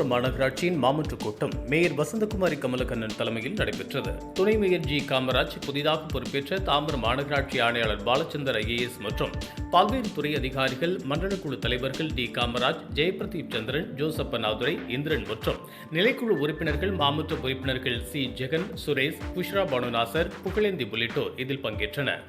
தாம்பரம் மாநகராட்சியின் மாமன்ற கூட்டம் மேயர் வசந்தகுமாரி கமலக்கண்ணன் தலைமையில் நடைபெற்றது. துணை மேயர் ஜி. காமராஜ் புதிதாக பொறுப்பேற்ற தாம்பரம் மாநகராட்சி ஆணையாளர் பாலச்சந்தர் ஐஏஎஸ் மற்றும் பல்வேறு துறை அதிகாரிகள் மண்டலக்குழு தலைவர்கள் டி. காமராஜ் ஜெயபிரதீப் சந்திரன் ஜோசப் அண்ணாதுரை இந்திரன் மற்றும் நிலைக்குழு உறுப்பினர்கள் மாமன்ற உறுப்பினர்கள் சி. ஜெகன் சுரேஷ் புஷ்ரா பானுநாசர் புகழேந்தி உள்ளிட்டோர் இதில் பங்கேற்றனர்.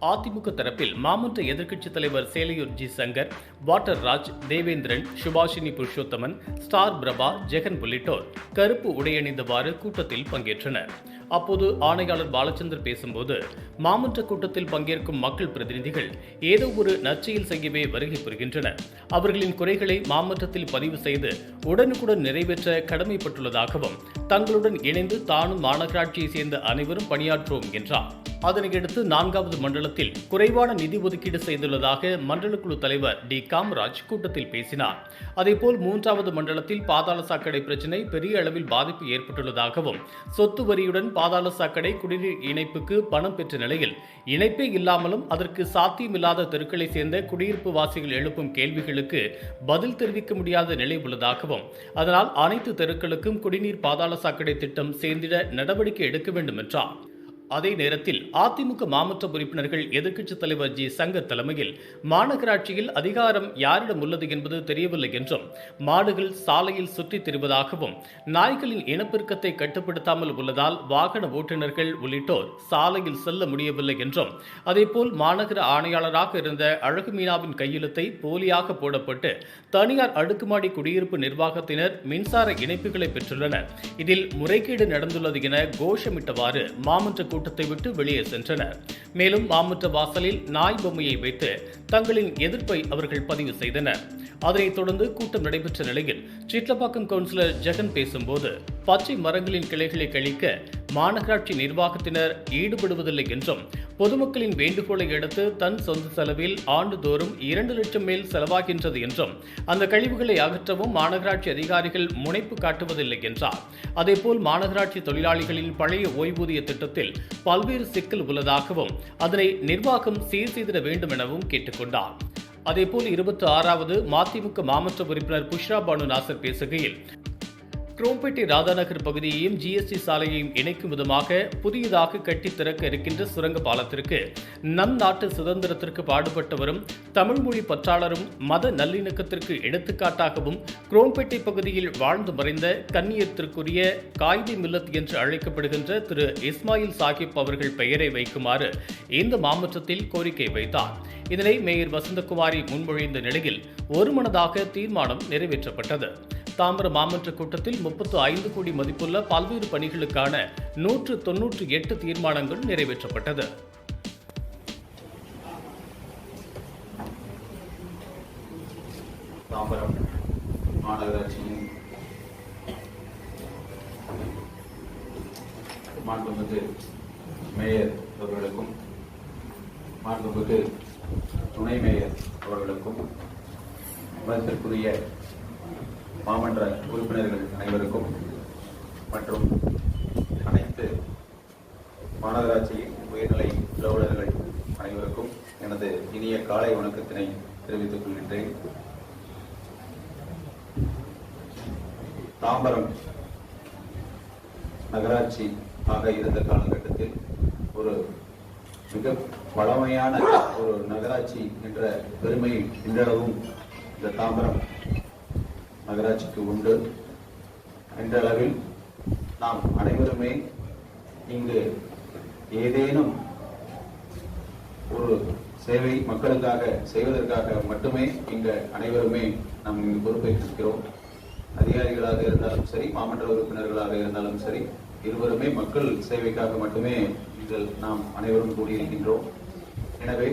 அதிமுக தரப்பில் மாமன்ற எதிர்க்கட்சித் தலைவர் Selaiyur G Shankar water Raj Devendran Subhashini Purushothaman star Prabha Jagan உள்ளிட்டோர் கருப்பு உடையணிந்தவாறு கூட்டத்தில் பங்கேற்றனர். அப்போது ஆணையாளர் பாலச்சந்தர் பேசும்போது மாமன்ற கூட்டத்தில் பங்கேற்கும் மக்கள் பிரதிநிதிகள் ஏதோ ஒரு நற்செயல் செய்யவே வருகை புரிகின்றனர் அவர்களின் குறைகளை மாமன்றத்தில் பதிவு செய்து உடனுக்குடன் நிறைவேற்ற கடமைப்பட்டுள்ளதாகவும் தங்களுடன் இணைந்து தானும் மாநகராட்சியை சேர்ந்த அனைவரும் பணியாற்றுவோம் என்றார். அதனையடுத்து நான்காவது மண்டலத்தில் குறைவான நிதி ஒதுக்கீடு செய்துள்ளதாக மண்டல குழு தலைவர் டி. காமராஜ் கூட்டத்தில் பேசினார். அதேபோல் மூன்றாவது மண்டலத்தில் பாதாள சாக்கடை பிரச்சினை பெரிய அளவில் பாதிப்பு ஏற்பட்டுள்ளதாகவும் சொத்து வரியுடன் பாதாள சாக்கடை குடிநீர் இணைப்புக்கு பணம் பெற்ற நிலையில் இணைப்பே இல்லாமலும் அதற்கு சாத்தியமில்லாத தெருக்களை சேர்ந்த குடியிருப்பு வாசிகள் எழுப்பும் கேள்விகளுக்கு பதில் தெரிவிக்க முடியாத நிலை உள்ளதாகவும் அதனால் அனைத்து தெருக்களுக்கும் குடிநீர் பாதாள சாக்கடை திட்டம் சேர்ந்திட நடவடிக்கை எடுக்க வேண்டும் என்றார் அதே நேரத்தில் அதிமுக மாமற்ற உறுப்பினர்கள் எதிர்க்கட்சித் தலைவர் ஜி. சங்கர் தலைமையில் மாநகராட்சியில் அதிகாரம் யாரிடம் உள்ளது என்பது தெரியவில்லை என்றும் மாடுகள் சாலையில் சுற்றித் திரிவதாகவும் நாய்களின் இனப்பெருக்கத்தை கட்டுப்படுத்தாமல் உள்ளதால் வாகன ஓட்டுநர்கள் உள்ளிட்டோர் சாலையில் செல்ல முடியவில்லை என்றும் அதேபோல் மாநகர ஆணையாளராக இருந்த அழகு மீனாவின் கையெழுத்தை போலியாக போடப்பட்டு தனியார் அடுக்குமாடி குடியிருப்பு நிர்வாகத்தினர் மின்சார இணைப்புகளை பெற்றுள்ளனர். இதில் முறைகேடு நடந்துள்ளது என கோஷமிட்டவாறு மாமன்ற கூட்டத்தை விட்டு வெளியே சென்றனர். மேலும் மாமுற்ற வாசலில் நாய் பொம்மையை வைத்து தங்களின் எதிர்ப்பை அவர்கள் பதிவு செய்தனர். அதனைத் தொடர்ந்து கூட்டம் நடைபெற்ற நிலையில் சிட்லப்பாக்கம் கவுன்சிலர் ஜெகன் பேசும்போது பச்சை மரங்களின் கிளைகளை கழிக்க மாநகராட்சி நிர்வாகத்தினர் ஈடுபடுவதில்லை என்றும் பொதுமக்களின் வேண்டுகோளை அடுத்து தன் சொந்த செலவில் ஆண்டுதோறும் இரண்டு லட்சம் மேல் செலவாகின்றது என்றும் அந்த கழிவுகளை அகற்றவும் மாநகராட்சி அதிகாரிகள் முனைப்பு காட்டுவதில்லை என்றார். அதேபோல் மாநகராட்சி தொழிலாளிகளின் பழைய ஓய்வூதிய திட்டத்தில் பல்வேறு சிக்கல் உள்ளதாகவும் அதனை நிர்வாகம் சீர் செய்திட வேண்டும் எனவும் கேட்டுக்கொண்டார். அதேபோல் இருபத்தி ஆறாவது மதிமுக மாமன்ற உறுப்பினர் புஷ்ரா பானு நாசர் பேசுகையில் குரோம்பேட்டை ராதாநகர் பகுதியையும் ஜிஎஸ்டி சாலையையும் இணைக்கும் விதமாக புதியதாக கட்டி திறக்க இருக்கின்ற சுரங்க பாலத்திற்கு நம் நாட்டு சுதந்திரத்திற்கு பாடுபட்டு வரும் தமிழ்மொழி பற்றாளரும் மத நல்லிணக்கத்திற்கு எடுத்துக்காட்டாகவும் குரோம்பேட்டை பகுதியில் வாழ்ந்து மறைந்த கண்ணியத்திற்குரிய காய்தி மில்லத் என்று அழைக்கப்படுகின்ற திரு இஸ்மாயில் சாஹிப் அவர்கள் பெயரை வைக்குமாறு இந்த மாமன்றத்தில் கோரிக்கை வைத்தார். இதனை மேயர் வசந்தகுமாரி முன்மொழிந்த நிலையில் ஒருமனதாக தீர்மானம் நிறைவேற்றப்பட்டது. தாம்பரம் மாமன்ற கூட்டத்தில் முப்பத்து ஐந்து கோடி மதிப்புள்ள பல்வேறு பணிகளுக்கான நூற்று தொன்னூற்று எட்டு தீர்மானங்கள் நிறைவேற்றப்பட்டது. தாம்பரம் மாநகராட்சியின் மாண்புமிகு மேயர் அவர்களுக்கும் மாண்புமிகு துணை மேயர் அவர்களுக்கும் மதத்திற்குரிய மாமன்ற உறுப்பினர்கள் அனைவருக்கும் மற்றும் அனைத்து மாநகராட்சியின் உயர்நிலை அலுவலர்கள் அனைவருக்கும் எனது இனிய காலை வணக்கத்தினை தெரிவித்துக் கொள்கின்றேன். தாம்பரம் நகராட்சி ஆக இருந்த காலகட்டத்தில் ஒரு மிக பழமையான ஒரு நகராட்சி என்ற பெருமை இன்றளவும் இந்த தாம்பரம் நகராட்சிக்கு உண்டு. என்ற அளவில் நாம் அனைவருமே இங்கு ஏதேனும் ஒரு சேவை மக்களுக்காக செய்வதற்காக மட்டுமே இங்க அனைவருமே நாம் இங்கு பொறுப்பேற்றிருக்கிறோம். அதிகாரிகளாக இருந்தாலும் சரி மாமன்ற உறுப்பினர்களாக இருந்தாலும் சரி இருவருமே மக்கள் சேவைக்காக மட்டுமே நீங்கள் நாம் அனைவரும் கூடியிருக்கின்றோம். எனவே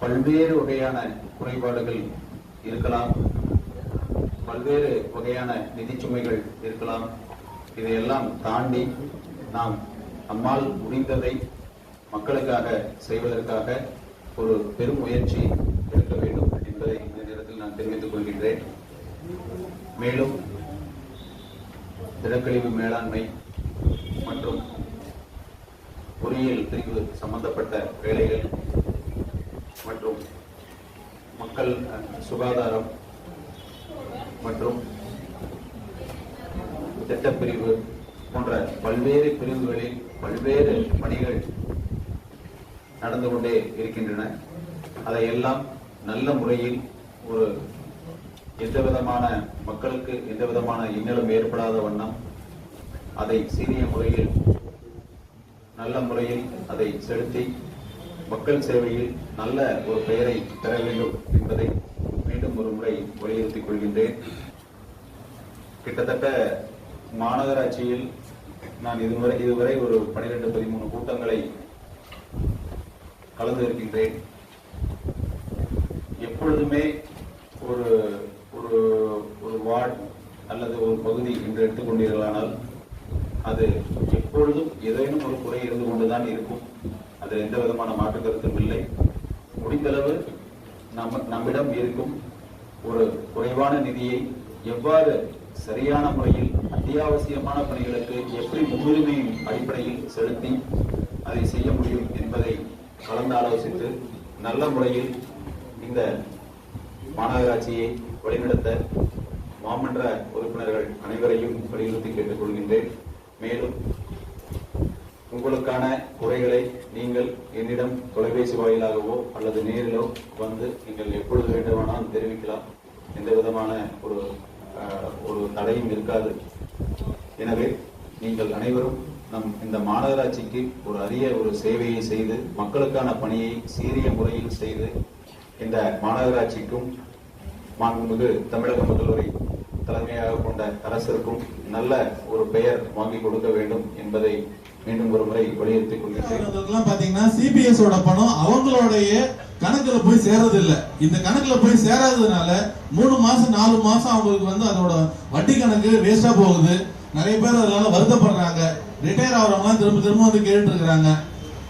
பல்வேறு வகையான குறைபாடுகள் இருக்கலாம். பல்வேறு வகையான நிதி சுமைகள் இருக்கலாம். இதையெல்லாம் தாண்டி நாம் நம்மால் முடிந்ததை மக்களுக்காக செய்வதற்காக ஒரு பெரும் முயற்சி எடுக்க வேண்டும் என்பதை இந்த நேரத்தில் நான் தெரிவித்துக் கொள்கின்றேன். மேலும் திடக்கழிவு மேலாண்மை மற்றும் பொறியியல் பிரிவு சம்பந்தப்பட்ட வேலைகள் மற்றும் மக்கள் சுகாதாரம் மற்றும் திட்டப்பிரிவு போன்ற பல்வேறு பிரிவுகளில் பல்வேறு பணிகள் நடந்து கொண்டே இருக்கின்றன. அதையெல்லாம் நல்ல முறையில் ஒரு எந்த விதமான மக்களுக்கு எந்த விதமான இன்னலும் ஏற்படாத வண்ணம் அதை சீரிய முறையில் நல்ல முறையில் அதை செலுத்தி மக்கள் சேவையில் நல்ல ஒரு பெயரை பெற வேண்டும் என்பதை மீண்டும் ஒரு முறை வலியுறுத்திக் கொள்கின்றேன். கிட்டத்தட்ட மாநகராட்சியில் நான் இதுவரை இதுவரை ஒரு பனிரெண்டு பதிமூணு கூட்டங்களை கலந்து இருக்கின்றேன் எப்பொழுதுமே ஒரு ஒரு ஒரு வார்டு அல்லது ஒரு பகுதி என்று எடுத்துக்கொண்டீர்களானால் அது எப்பொழுதும் ஏதேனும் ஒரு குறை இருந்து கொண்டுதான் இருக்கும். அதில் எந்த விதமான மாற்று கருத்தும் இல்லை. முடிந்தளவு நம்ம நம்மிடம் இருக்கும் ஒரு குறைவான நிதியை எவ்வாறு சரியான முறையில் அத்தியாவசியமான பணிகளுக்கு எப்படி முன்னுரிமையின் அடிப்படையில் செலுத்தி அதை செய்ய முடியும் என்பதை கலந்து ஆலோசித்து நல்ல முறையில் இந்த மாநகராட்சியை வழிநடத்த மாமன்ற உறுப்பினர்கள் அனைவரையும் வலியுறுத்தி கேட்டுக்கொள்கின்றேன். மேலும் உங்களுக்கான குறைகளை நீங்கள் என்னிடம் தொலைபேசி வாயிலாகவோ அல்லது நேரிலோ வந்து நீங்கள் எப்பொழுது வேண்டுமானால் தெரிவிக்கலாம். எந்த விதமான ஒரு ஒரு தடையும் இருக்காது. எனவே நீங்கள் அனைவரும் நம் இந்த மாநகராட்சிக்கு ஒரு அரிய ஒரு சேவையை செய்து மக்களுக்கான பணியை சீரிய முறையில் செய்து இந்த மாநகராட்சிக்கும் மாண்புமிகு தமிழக முதல்வரை தலைமையாக கொண்ட அரசிற்கும் நல்ல ஒரு பெயர் வாங்கி கொடுக்க வேண்டும் என்பதை மீண்டும் ஒரு முறை வலியுறுத்திக் கொள்கிறேன் பாத்தீங்கன்னா சிபிஎஸ் பணம். அவங்களுடைய கணக்குல போய் சேர்றது இல்ல இந்த கணக்குல போய் சேராததுனால மூணு மாசம் நாலு மாசம் அவங்களுக்கு வந்து அதோட வட்டி கணக்கு வேஸ்டா போகுது. நிறைய பேர் அதனால வருத்தப்படுறாங்க. ரிட்டையர் ஆகிறவங்க திரும்ப திரும்ப வந்து கேட்டுட்டு இருக்காங்க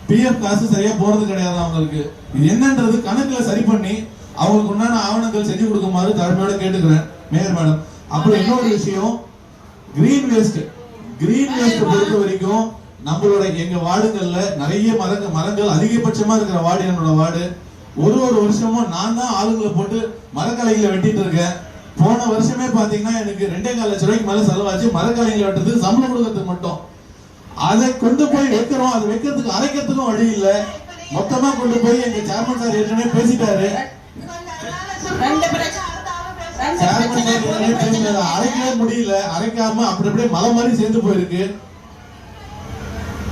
பிஎஃப் காசு சரியா போறது கிடையாது அவங்களுக்கு. இது என்னன்றது கணக்குல சரி பண்ணி அவங்களுக்கு உண்டான ஆவணங்கள் செஞ்சு கொடுக்குமாறு தலைமையோட கேட்டுக்கிறேன். Mayor madam. அப்புறம் இன்னொரு விஷயம் கிரீன் வேஸ்ட் கிரீன் வேஸ்ட் பொறுத்த வரைக்கும் நம்மளோட எங்க வார்டுகள்ல நிறைய மரங்க மரங்கள் அதிகபட்சமா இருக்கிற வார்டு என்னோட வார்டு. ஒரு ஒரு வருஷமும் நான் தான் ஆளுங்களை போட்டு மரக்கலைகளை வெட்டிட்டு இருக்கேன். போன வருஷமே பாத்தீங்கன்னா எனக்கு ரெண்டே கால் லட்சம் ரூபாய்க்கு மேல செலவாச்சு. மரக்கலைகளை வெட்டுறதுக்கு சம்பளம் கொடுக்கறதுக்கு மட்டும். அதை கொண்டு போய் வைக்கிறோம். அதை வைக்கிறதுக்கு அரைக்கிறதுக்கும் வழி இல்ல. மொத்தமா கொண்டு போய் எங்க சேர்மன் சார் ஏற்கனவே பேசிட்டாரு. சேர்மன் சார் அரைக்கவே முடியல. அரைக்காம அப்படி அப்படியே மலை மாதிரி சேர்ந்து போயிருக்கு.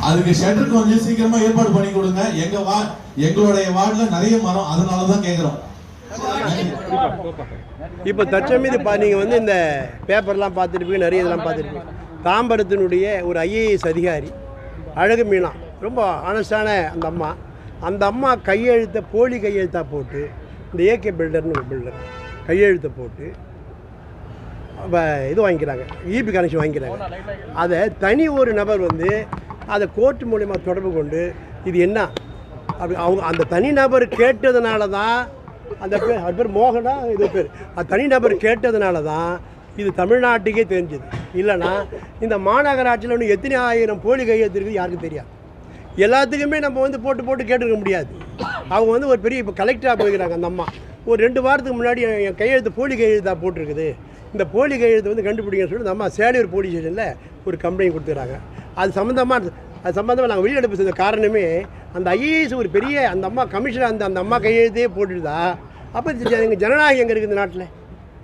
அதுக்கு ஷெட்டர் கொஞ்சம் சீக்கிரமா ஏற்பாடு பண்ணி கொடுங்க. எங்க வா எங்களுடைய வார்டுல நிறைய மரம் அதனாலதான் கேக்குறோம். இப்போ தற்சமயம் மீது பா நீங்கள் வந்து இந்த பேப்பர்லாம் பார்த்துருப்பீங்க நிறைய இதெல்லாம் பார்த்துருப்பீங்க. தாம்பரத்தினுடைய ஒரு ஐஏஎஸ் அதிகாரி அழகு மீனா ரொம்ப ஆனஸ்டான அந்த அம்மா. அந்த அம்மா கையெழுத்தை போலி கையெழுத்தாக போட்டு இந்த ஏகே பில்டர்னு ஒரு பில்டர் கையெழுத்தை போட்டு இது வாங்கிக்கிறாங்க இபி கனெக்ஷன் வாங்கிக்கிறாங்க. அதை தனி ஒரு நபர் வந்து அதை கோர்ட் மூலயமா தொடர்பு கொண்டு இது என்ன? அப்படி அவங்க அந்த தனி நபர் கேட்டதுனால தான் அந்த பேர் அது பேர் மோகனா? இது பேர். அந்த தனி நபர் கேட்டதுனால தான் இது தமிழ்நாட்டுக்கே தெரிஞ்சது. இல்லைன்னா இந்த மாநகராட்சியில் ஒன்று எத்தனை ஆயிரம் போலி கையெழுத்து இருக்குது யாருக்கும் தெரியாது. எல்லாத்துக்குமே நம்ம வந்து போட்டு போட்டு கேட்டுக்க முடியாது. அவங்க வந்து ஒரு பெரிய இப்போ கலெக்டராக போய்க்கிறாங்க அந்த அம்மா. ஒரு ரெண்டு வாரத்துக்கு முன்னாடி என் கையெழுத்து போலி கையெழுத்தாக போட்டிருக்குது. இந்த போலி கையெழுத்து வந்து கண்டுபிடிங்கன்னு சொல்லி அந்த அம்மா சேலையூர் போலீஸ் ஸ்டேஷனில் ஒரு கம்ப்ளைண்ட் கொடுத்துறாங்க அது சம்மந்தமாக அது சம்மந்தமாக நாங்கள் வெளியெடுப்பு செஞ்ச காரணமே அந்த ஐஏஎஸ் ஒரு பெரிய அந்த அம்மா கமிஷனர் அந்த அந்த அம்மா கையெழுத்தே போட்டுருந்தா அப்போ எங்கள் ஜனநாயகம் எங்கே இருக்குது இந்த நாட்டில்?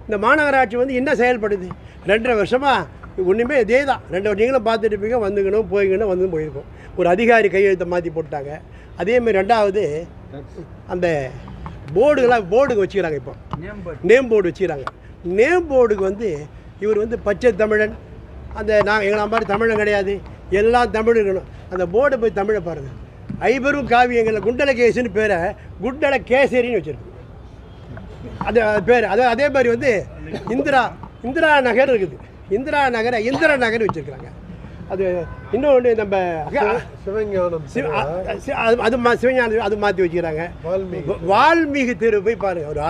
இந்த மாநகராட்சி வந்து என்ன செயல்படுது? ரெண்டரை வருஷமாக ஒன்றுமே இதே தான் ரெண்டு வருஷம் நீங்களும் பார்த்துட்டு இருப்பீங்க வந்துக்கணும் போய்க்கணும் வந்து போயிருக்கோம். ஒரு அதிகாரி கையெழுத்தை மாற்றி போட்டாங்க. அதேமாதிரி ரெண்டாவது அந்த போர்டுகளாக போர்டுக்கு வச்சுக்கிறாங்க இப்போ. நேம் போர்டு வச்சுக்கிறாங்க. நேம் போர்டுக்கு வந்து இவர் வந்து பச்சை தமிழன். அந்த நான் எங்களை மாதிரி தமிழன் கிடையாது. எல்லாம் தமிழ் இருக்கணும். அந்த போர்டை போய் தமிழை பாருங்கள் ஐபெரும் காவியங்களில் குண்டல கேசுன்னு பேரை குண்டல கேசரின்னு வச்சுருக்கு. அது பேர். அது அதே மாதிரி வந்து இந்திரா இந்திரா நகர் இருக்குது. இந்திரா நகரை இந்திரா நகர் வச்சுருக்குறாங்க. அது இன்னொன்று நம்ம சிவஞானம் அது- மா சிவஞான அது மாற்றி வச்சுக்கிறாங்க. வால்மீகி. வால்மீகி தெரு போய் பாருங்க.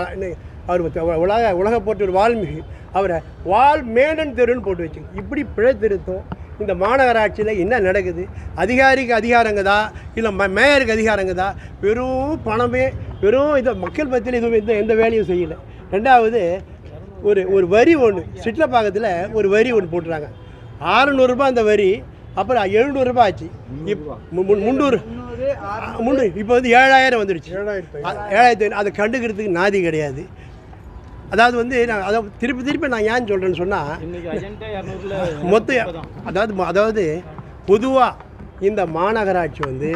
அவர் அவர் உலக உலக போட்டு ஒரு வால்மீகி. அவரை வால் மேனன் தெருன்னு போட்டு வச்சு இப்படி பிழை திருத்தம் இந்த மாநகராட்சியில் என்ன நடக்குது? அதிகாரிக்கு அதிகாரங்கதா இல்லை ம மேயருக்கு அதிகாரங்கதா வெறும் பணமே வெறும் இது மக்கள் மத்தியில் எதுவும் எந்த எந்த வேலையும் செய்யலை. ரெண்டாவது ஒரு ஒரு வரி ஒன்று சிட்லப்பாக்கத்தில் ஒரு வரி ஒன்று போட்டுறாங்க. அறநூறுபா அந்த வரி அப்புறம் எழுநூறுபா ஆச்சு. முந்நூறு முந்நூறு இப்போ வந்து ஏழாயிரம் வந்துடுச்சு ஏழாயிரத்தி ஐநூறு. அதை கண்டுக்கிறதுக்கு நாதி கிடையாது. அதாவது வந்து நான் அதை திருப்பி திருப்பி நான் ஏன் சொல்கிறேன்னு சொன்னால் மொத்தம் அதாவது அதாவது பொதுவாக இந்த மாநகராட்சி வந்து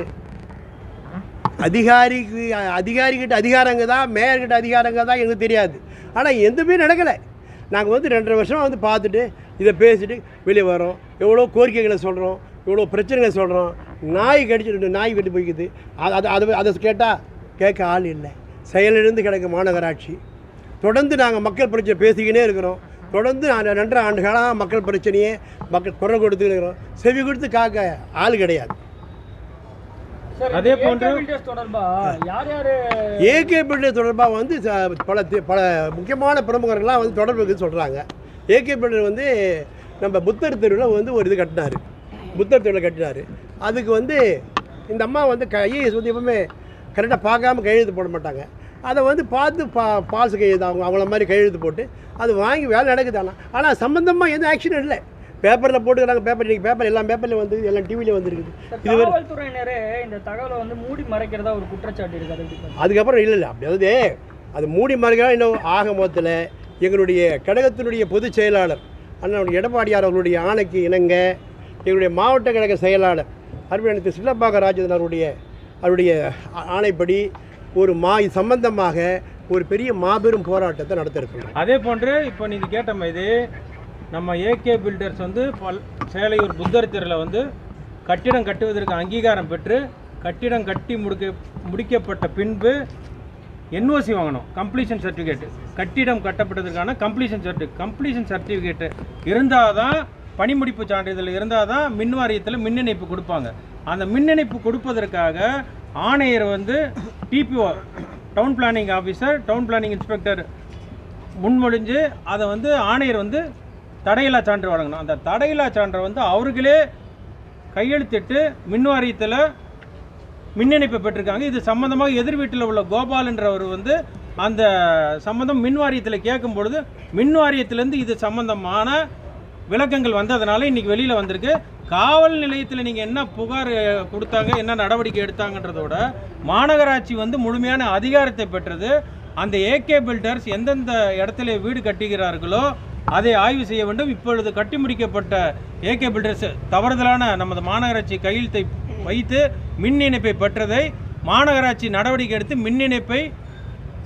அதிகாரிக்கு அதிகாரிகிட்ட அதிகாரங்க தான் மேயர்கிட்ட அதிகாரங்க தான் எனக்கு தெரியாது. ஆனால் எதுவுமே நடக்கலை. நாங்கள் வந்து ரெண்டரை வருஷமாக வந்து பார்த்துட்டு இதை பேசிட்டு வெளியே வரோம் எவ்வளோ கோரிக்கைகளை சொல்கிறோம் எவ்வளோ பிரச்சனைகளை சொல்கிறோம் நாய் கடிச்சிட்டு நாய் கட்டி போய்க்குது. அது அது அதை அதை கேட்டால் கேட்க ஆள் இல்லை. செயலிழந்து கிடக்கு மாநகராட்சி. தொடர்ந்து நாங்கள் மக்கள் பிரச்சனை பேசிக்கினே இருக்கிறோம். தொடர்ந்து நான் ரெண்டரை ஆண்டு காலமாக மக்கள் பிரச்சனையே மக்கள் குரல் கொடுத்துக்கிட்டு இருக்கிறோம். செவி கொடுத்து காக்க ஆள் கிடையாது. அதே போன்று தொடர்பா? ஏகே பில்டர் தொடர்பாக வந்து ச- பல பல முக்கியமான பிரமுகர்கள்லாம் வந்து தொடர்புக்கு சொல்கிறாங்க ஏகே பில்டர் வந்து நம்ம புத்தர் தெருவில் வந்து ஒரு இது கட்டினார். புத்தர் தெருவில் கட்டினார். அதுக்கு வந்து இந்த அம்மா வந்து க ஐஏஎஸ் வந்து எப்பவுமே கரெக்டாக பார்க்காம கையெழுத்து போட மாட்டாங்க. அதை வந்து பார்த்து பா பால்ஸ் கையெழுத்து அவங்க அவங்கள மாதிரி கையெழுத்து போட்டு அது வாங்கி வேலை நடக்குது ஆனால். சம்மந்தமாக எந்த ஆக்ஷனும் இல்லை. பேப்பரில் போட்டுக்கிறாங்க பேப்பர் இன்றைக்கி பேப்பர் எல்லா பேப்பர்லையும் வந்து எல்லாம் டிவிலையும் வந்துருக்குது. இது காவல்துறையினரே இந்த தகவலை வந்து மூடி மறைக்கிறதா ஒரு குற்றச்சாட்டு இருக்கு. அது எப்படி பாக்குறீங்க? அதுக்கப்புறம் இல்லை இல்லை அப்படி அதாவது அது மூடி மறைக்கலாம் இன்னும் ஆக மொத்தத்தில் எங்களுடைய கழகத்தினுடைய பொதுச் செயலாளர் அண்ணனுடைய எடப்பாடியார் அவர்களுடைய ஆணைக்கு இணங்க எங்களுடைய மாவட்ட கழக செயலாளர் அருமையான சில்லப்பாக்க ராஜேந்திரன் அவருடைய ஆணைப்படி ஒரு மா இது சம்பந்தமாக ஒரு பெரிய மாபெரும் போராட்டத்தை நடத்திருக்கிறோம். அதே போன்று இப்போ நீங்கள் கேட்ட மாதிரி நம்ம ஏகே பில்டர்ஸ் வந்து பல் சேலையூர் புத்தர் தெருவில் வந்து கட்டிடம் கட்டுவதற்கு அங்கீகாரம் பெற்று கட்டிடம் கட்டி முடிக்க முடிக்கப்பட்ட பின்பு என்ஓசி வாங்கணும் கம்ப்ளீஷன் சர்டிஃபிகேட் கட்டிடம் கட்டப்பட்டதற்கான கம்ப்ளீஷன் சர்டிஃபிகேட் கம்ப்ளீஷன் சர்டிஃபிகேட் இருந்தால் தான் பணிமுடிப்பு சான்றிதழ் இருந்தால் தான் மின் வாரியத்தில் மின் இணைப்பு கொடுப்பாங்க. அந்த மின் இணைப்பு கொடுப்பதற்காக ஆணையர் வந்து TPO town planning officer town planning inspector முன்மொழிஞ்சு அதை வந்து ஆணையர் வந்து தடையில்லா சான்று வழங்கணும். அந்த தடையில்லா சான்றை வந்து அவர்களே கையெழுத்திட்டு மின் வாரியத்தில் மின் இணைப்பு பெற்றிருக்காங்க. இது சம்பந்தமாக எதிர் வீட்டில் உள்ள கோபால்ன்றவர் வந்து அந்த சம்பந்தம் மின் வாரியத்தில் கேட்கும் பொழுது மின் வாரியத்திலேருந்து இது சம்பந்தமான விளக்கங்கள் வந்ததுனால இன்றைக்கி வெளியில் வந்திருக்கு. காவல் நிலையத்தில் நீங்கள் என்ன புகார் கொடுத்தாங்க என்ன நடவடிக்கை எடுத்தாங்கன்றதோட மாநகராட்சி வந்து முழுமையான அதிகாரத்தை பெற்றது. அந்த ஏகே பில்டர்ஸ் எந்தெந்த இடத்துல வீடு கட்டுகிறார்களோ அதை ஆய்வு செய்ய வேண்டும். இப்பொழுது கட்டி முடிக்கப்பட்ட ஏகே பில்டர்ஸ் தவறுதலான நமது மாநகராட்சி கையெழுத்தை வைத்து மின் இணைப்பை பெற்றதை மாநகராட்சி நடவடிக்கை எடுத்து மின் இணைப்பை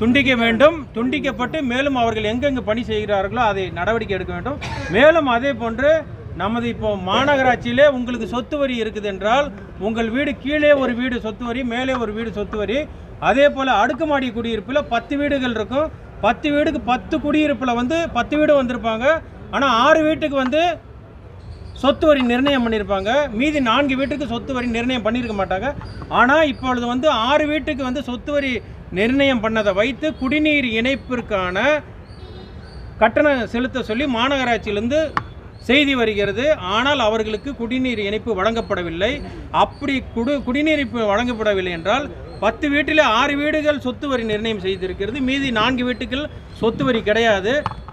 துண்டிக்க வேண்டும். துண்டிக்கப்பட்டு மேலும் அவர்கள் எங்கெங்கு பணி செய்கிறார்களோ அதை நடவடிக்கை எடுக்க வேண்டும். மேலும் அதே போன்று நமது இப்போ மாநகராட்சியிலே உங்களுக்கு சொத்து வரி இருக்குது என்றால் உங்கள் வீடு கீழே ஒரு வீடு சொத்து வரி மேலே ஒரு வீடு சொத்து வரி. அதே போல் அடுக்குமாடி குடியிருப்பில் பத்து வீடுகள் இருக்கும். பத்து வீடுக்கு பத்து குடியிருப்பில் வந்து பத்து வீடு வந்திருப்பாங்க. ஆனால் ஆறு வீட்டுக்கு வந்து சொத்து வரி நிர்ணயம் பண்ணியிருப்பாங்க மீதி நான்கு வீட்டுக்கு சொத்து வரி நிர்ணயம் பண்ணியிருக்க மாட்டாங்க. ஆனால் இப்பொழுது வந்து ஆறு வீட்டுக்கு வந்து சொத்து வரி நிர்ணயம் பண்ணதை வைத்து குடிநீர் இணைப்பிற்கான கட்டணம் செலுத்த சொல்லி மாநகராட்சியிலிருந்து செய்தி வருகிறது. ஆனால் அவர்களுக்கு குடிநீர் இணைப்பு வழங்கப்படவில்லை. அப்படி குடு குடிநீர் வழங்கப்படவில்லை என்றால் பத்து வீட்டில் ஆறு வீடுகள் சொத்து வரி நிர்ணயம் செய்திருக்கிறது. மீதி நான்கு வீட்டுகள் சொத்து வரி கிடையாது.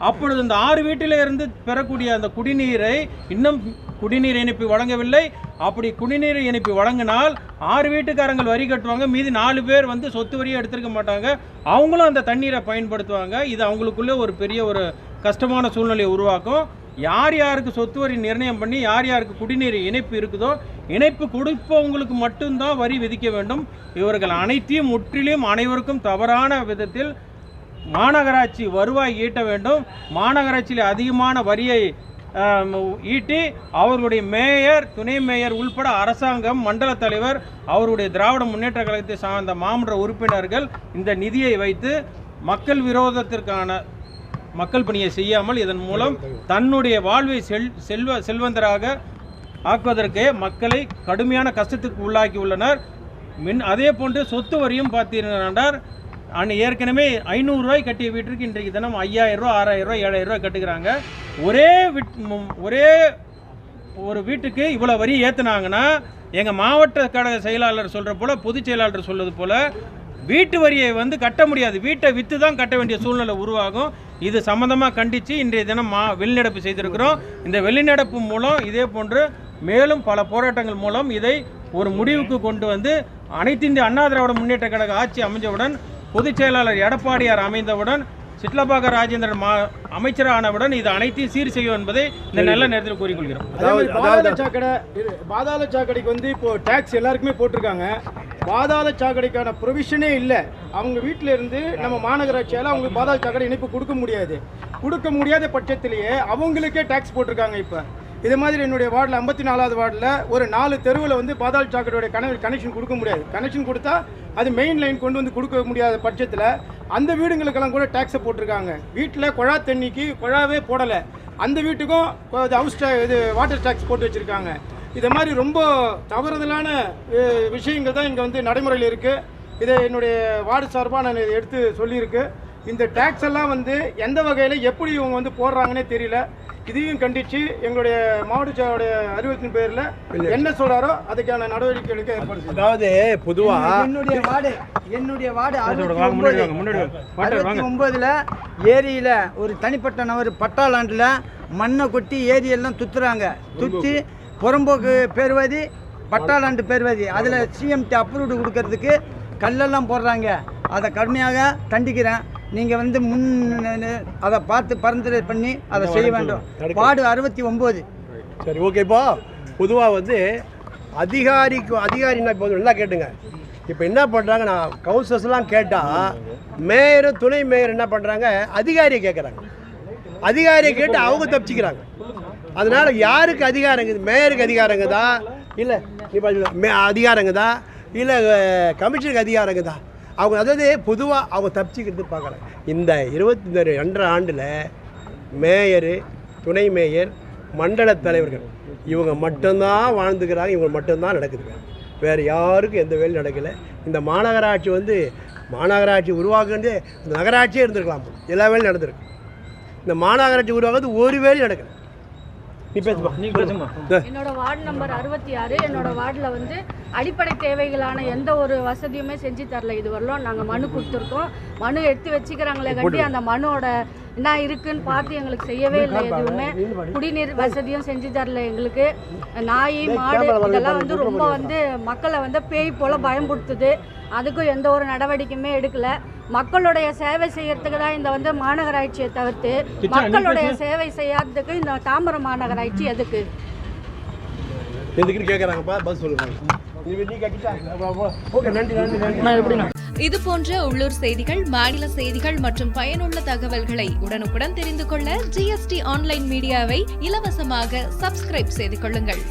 அப்பொழுது இந்த ஆறு வீட்டில இருந்து பெறக்கூடிய அந்த குடிநீரை இன்னும் குடிநீர் இணைப்பு வழங்கவில்லை. அப்படி குடிநீர் இணைப்பு வழங்கினால் ஆறு வீட்டுக்காரங்கள் வரி கட்டுவாங்க. மீதி நாலு பேர் வந்து சொத்து வரியை எடுத்திருக்க மாட்டாங்க. அவங்களும் அந்த தண்ணீரை பயன்படுத்துவாங்க. இது அவங்களுக்குள்ளே ஒரு பெரிய ஒரு கஷ்டமான சூழ்நிலையை உருவாக்கும். யார் யாருக்கு சொத்து வரி நிர்ணயம் பண்ணி யார் யாருக்கு குடிநீர் இணைப்பு இருக்குதோ இணைப்பு கொடுப்பவங்களுக்கு மட்டும்தான் வரி விதிக்க வேண்டும். இவர்கள் அனைத்தையும் முற்றிலும் அனைவருக்கும் தவறான விதத்தில் மாநகராட்சி வருவாய் ஈட்ட வேண்டும். மாநகராட்சியில் அதிகமான வரியை ஈட்டி அவர்களுடைய மேயர் துணை மேயர் உள்பட அரசாங்கம் மண்டல தலைவர் அவருடைய திராவிட முன்னேற்ற கழகத்தை சார்ந்த மாமன்ற உறுப்பினர்கள் இந்த நிதியை வைத்து மக்கள் விரோதத்திற்கான மக்கள் பணியை செய்யாமல் இதன் மூலம் தன்னுடைய வாழ்வை செல் செல்வ செல்வந்தராக ஆக்குவதற்கே மக்களை கடுமையான கஷ்டத்துக்கு உள்ளாக்கி உள்ளனர். மின் அதே போன்று சொத்து வரியும் பார்த்தீர்கள் அன்னை ஏற்கனவே ஐநூறுரூவாய் கட்டிய வீட்டிற்கு இன்றைக்கு தினம் ஐயாயிரம் ரூபா ஆறாயிரம் ரூபா ஏழாயிரம் ரூபாய் கட்டுக்கிறாங்க ஒரே வீட் ஒரே ஒரு வீட்டுக்கு இவ்வளோ வரி ஏற்றுனாங்கன்னா எங்கள் மாவட்ட கழக செயலாளர் சொல்கிற போல் பொதுச் செயலாளர் சொல்வது போல் வீட்டு வரியை வந்து கட்ட முடியாது. வீட்டை விற்று தான் கட்ட வேண்டிய சூழ்நிலை உருவாகும். இது சம்மந்தமாக கண்டித்து இன்றைய தினம் மா வெளிநடப்பு செய்திருக்கிறோம். இந்த வெளிநடப்பு மூலம் இதே போன்று மேலும் பல போராட்டங்கள் மூலம் இதை ஒரு முடிவுக்கு கொண்டு வந்து அனைத்து இந்திய அண்ணா திராவிட முன்னேற்ற கழக ஆட்சி அமைஞ்சவுடன் பொதுச் செயலாளர் எடப்பாடியார் அமைந்தவுடன் சிட்லபாக ராஜேந்திரன் மா அமைச்சரானவுடன் இது அனைத்தையும் சீர் செய்யும் என்பதை இந்த நல்ல நேரத்தில் கூறிக்கொள்கிறோம். பாதாள சாக்கடை இது பாதாள சாக்கடைக்கு வந்து இப்போ டேக்ஸ் எல்லாருக்குமே போட்டிருக்காங்க. பாதாள சாக்கடைக்கான ப்ரொவிஷனே இல்லை. அவங்க வீட்டில் இருந்து நம்ம மாநகராட்சியால் அவங்களுக்கு பாதாள சாக்கடை இணைப்பு கொடுக்க முடியாது. கொடுக்க முடியாத பட்சத்திலேயே அவங்களுக்கே டேக்ஸ் போட்டிருக்காங்க இப்போ. இதே மாதிரி என்னுடைய வார்டில் ஐம்பத்தி நாலாவது வார்டில் ஒரு நாலு தெருவில் வந்து பாதாள சாக்கடையோட கனவு கனெக்ஷன் கொடுக்க முடியாது. கனெக்ஷன் கொடுத்தா அது மெயின் லைன் கொண்டு வந்து கொடுக்க முடியாத பட்சத்தில் அந்த வீடுங்களுக்கெல்லாம் கூட டேக்ஸை போட்டிருக்காங்க. வீட்டில் குழா தண்ணிக்கு குழாவே போடலை. அந்த வீட்டுக்கும் இது ஹவுஸ் இது வாட்டர் டேக்ஸ் போட்டு வச்சுருக்காங்க. இதை மாதிரி ரொம்ப தவறுதலான விஷயங்கள் தான் இங்கே வந்து நடைமுறையில் இருக்குது இதை என்னுடைய வார்டு சார்பாக நான் இதை எடுத்து சொல்லியிருக்கு. இந்த டேக்ஸ் எல்லாம் வந்து எந்த வகையில் எப்படி இவங்க வந்து போடுறாங்கன்னே தெரியல. இதையும் கண்டித்து எங்களுடைய மாவட்ட செயலருடைய அறிவுறுத்தின் பேரில் என்ன சொல்கிறாரோ அதுக்கான நடவடிக்கை எடுக்க ஏற்பாடு அதாவது பொதுவாக என்னுடைய வார்டு என்னுடைய வார்டு வாங்க, முன்னாடி வாங்க, முன்னாடி வாங்க. வாட்டர் வாங்க. அறுபத்தி ஒன்பதுல ஏரியில ஒரு தனிப்பட்ட நபர் பட்டாளாண்டுல மண்ணை கொட்டி ஏரியெல்லாம் துத்துறாங்க. துத்தி புறம்போக்கு பேர்வாதி பட்டாளாண்டு பேர்வாதி. அதில் சிஎம்டி அப்ரூவ்டு கொடுக்கறதுக்கு கல்லெல்லாம் போடுறாங்க. அதை கடுமையாக கண்டிக்கிறேன் நீங்கள் வந்து முன் அதை பார்த்து பரிந்துரை பண்ணி அதை செய்ய வேண்டும். வார்டு அறுபத்தி ஒம்பது. சரி ஓகே இப்போ பொதுவாக வந்து அதிகாரிக்கு அதிகாரினா இப்போ நல்லா கேட்டுங்க. இப்போ என்ன பண்ணுறாங்க நான் கவுன்சிலர்ஸ்லாம் கேட்டால் மேயர் துணை மேயர் என்ன பண்ணுறாங்க அதிகாரியை கேட்குறாங்க அதிகாரியை கேட்டு அவங்க தப்பிச்சுக்கிறாங்க. அதனால் யாருக்கு அதிகாரங்க மேயருக்கு அதிகாரங்கதா? இல்லை நீ மே அதிகாரங்கதா? இல்லை கமிஷனுக்கு அதிகாரங்கதா? அவங்க அதாவது பொதுவாக அவங்க தப்பிச்சுக்கிறது பார்க்குறாங்க இந்த இருபத்தி இந்த ரெண்டரை ஆண்டில் மேயரு துணை மேயர் மண்டல தலைவர்கள் இவங்க மட்டும்தான் வாழ்ந்துக்கிறாங்க இவங்க மட்டும்தான் நடக்குதுங்க. வேறு யாருக்கும் எந்த வேலையும் நடக்கலை. இந்த மாநகராட்சி வந்து மாநகராட்சி உருவாக்குறது இந்த நகராட்சியே இருந்திருக்கலாம். எல்லா வேலையும் நடந்திருக்கு. இந்த மாநகராட்சி உருவாக்குறது ஒரு வேலையும் நடக்கலை. நீ பேசுமா நீங்க பேசுமா என்னோட வார்டு நம்பர் அறுபத்தி ஆறு என்னோட வார்டில் வந்து அடிப்படை தேவைகளான எந்த ஒரு வசதியுமே செஞ்சு தரல இது வரலாம் நாங்கள் மனு கொடுத்துருக்கோம். மனு எடுத்து வச்சுக்கிறாங்களே கட்டி அந்த மனுவோட என்ன இருக்குன்னு பார்த்து எங்களுக்கு செய்யவே இல்லை எதுவுமே. குடிநீர் வசதியும் செஞ்சு தரல எங்களுக்கு. நாய் மாடு இதெல்லாம் வந்து ரொம்ப வந்து மக்களை வந்து பேய் போல பயன்படுத்துது அதுக்கும் எந்த ஒரு நடவடிக்கையுமே எடுக்கல. மக்களுடைய சேவை செய்யறதுக்கு தான் இந்த வந்து மாநகராட்சியை தவிர்த்து மக்களுடைய சேவை செய்யறதுக்கு இந்த தாம்பரம் மாநகராட்சி எதுக்கு? இது போன்ற உள்ளூர் செய்திகள் மாநில செய்திகள் மற்றும் பயனுள்ள தகவல்களை உடனுக்குடன் தெரிந்து கொள்ள ஜிஎஸ்டி ஆன்லைன் மீடியாவை இலவசமாக சப்ஸ்கிரைப் செய்து கொள்ளுங்கள்.